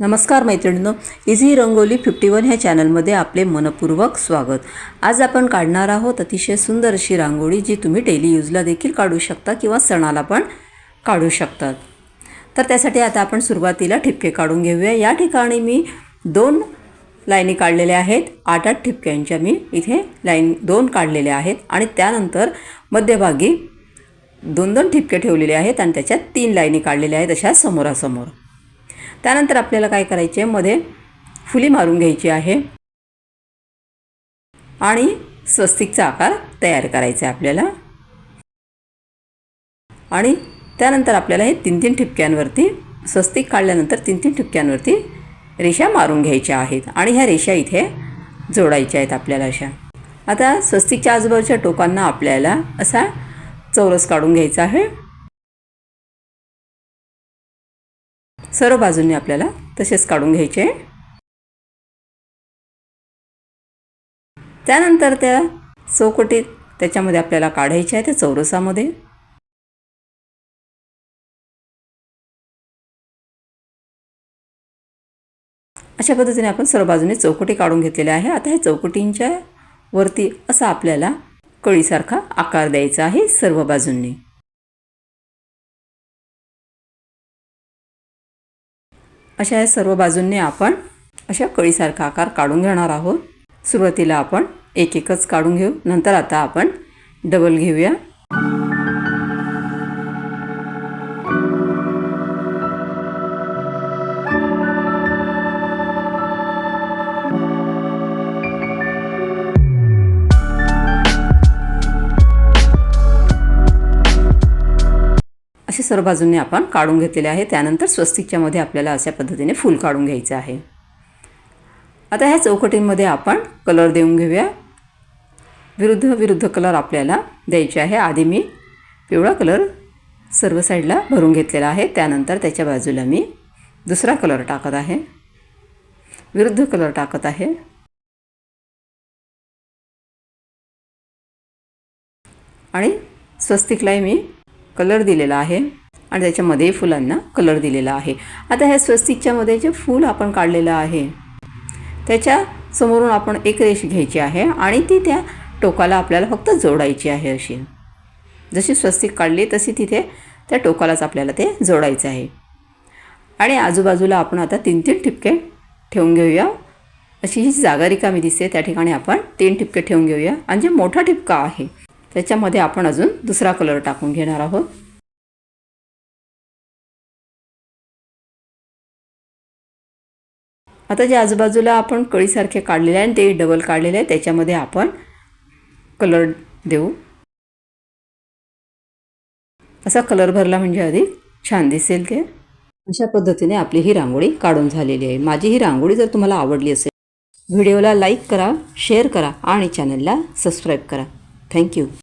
नमस्कार मैत्रिणींनो easy rangoli fifty one ह्या चॅनलमध्ये आपले मनपूर्वक स्वागत. आज आपण काढणार आहोत अतिशय सुंदर अशी रांगोळी जी तुम्ही डेली यूजला देखील काढू शकता किंवा सणाला पण काढू शकतात. तर त्यासाठी आता आपण सुरुवातीला ठिपके काढून घेऊया. या ठिकाणी मी दोन लाईनी काढलेल्या आहेत. आठ आठ ठिपक्यांच्या मी इथे लाईन दोन काढलेल्या आहेत आणि त्यानंतर मध्यभागी दोन दोन ठिपके ठेवलेले आहेत आणि त्याच्यात तीन लाईनी काढलेल्या आहेत अशा समोरासमोर. त्यानंतर आपल्याला काय करायचे मध्ये फुली मारून घ्यायची आहे. आणि स्वस्तिकचा आकार तयार करायचा आहे आपल्याला. आणि त्यानंतर आपल्याला हे तीन तीन ठिपक्यांवरती स्वस्तिक काढल्यानंतर तीन तीन ठिपक्यांवरती रेषा मारून घ्यायच्या आहेत. आणि ह्या रेषा इथे जोडायच्या आहेत आपल्याला अशा. आता स्वस्तिकच्या आजूबाजूच्या टोकांना आपल्याला असा चौरस काढून घ्यायचा आहे. सर्व बाजूंनी आपल्याला तसेच काढून घ्यायचे. त्यानंतर त्या चौकटीत त्याच्यामध्ये आपल्याला काढायचे आहे त्या चौरसामध्ये. अशा पद्धतीने आपण सर्व बाजूने चौकटी काढून घेतलेल्या आहे. आता ह्या चौकटींच्या वरती असा आपल्याला कळीसारखा आकार द्यायचा आहे सर्व बाजूंनी. अशा या सर्व बाजूंनी आपण अशा कळीसारखा आकार काढून घेणार आहोत. सुरुवातीला आपण एक एकच काढून घेऊ. नंतर आता आपण डबल घेऊया. असे सर्व बाजूंनी आपण काढून घेतलेले आहे. त्यानंतर स्वस्तिकच्यामध्ये आपल्याला अशा पद्धतीने फूल काढून घ्यायचं आहे. आता ह्या चौकटींमध्ये आपण कलर देऊन घेऊया. विरुद्ध विरुद्ध कलर आपल्याला द्यायचे आहे. आधी मी पिवळा कलर सर्व साईडला भरून घेतलेला आहे. त्यानंतर त्याच्या बाजूला मी दुसरा कलर टाकत आहे. विरुद्ध कलर टाकत आहे. आणि स्वस्तिकलाही मी कलर दिलेला आहे आणि त्याच्यामध्ये फुलांना कलर दिलेला आहे. आता ह्या स्वस्तिकच्यामध्ये जे फूल आपण काढलेलं आहे त्याच्या समोरून आपण एक रेष घ्यायची आहे आणि ती त्या टोकाला आपल्याला फक्त जोडायची आहे अशी. जशी स्वस्तिक काढली तशी तिथे त्या टोकालाच आपल्याला ते जोडायचं आहे. आणि आजूबाजूला आपण आता तीन तीन ठिपके ठेवून घेऊया. अशी ही जागा रिकामी दिसते त्या ठिकाणी आपण तीन ठिपके ठेवून घेऊया. आणि जे मोठा ठिपका आहे त्याच्यामध्ये आपण अजून दुसरा कलर टाकून घेणार आहोत. आता जे आजूबाजूला आपण कळीसारखे काढलेले आहे आणि ते डबल काढलेले आहे त्याच्यामध्ये आपण कलर देऊ. असा कलर भरला म्हणजे अधिक छान दिसेल ते. अशा पद्धतीने आपली ही रांगोळी काढून झालेली आहे. माझी ही रांगोळी जर तुम्हाला आवडली असेल व्हिडिओला लाईक करा शेअर करा आणि चॅनलला सबस्क्राईब करा. थँक्यू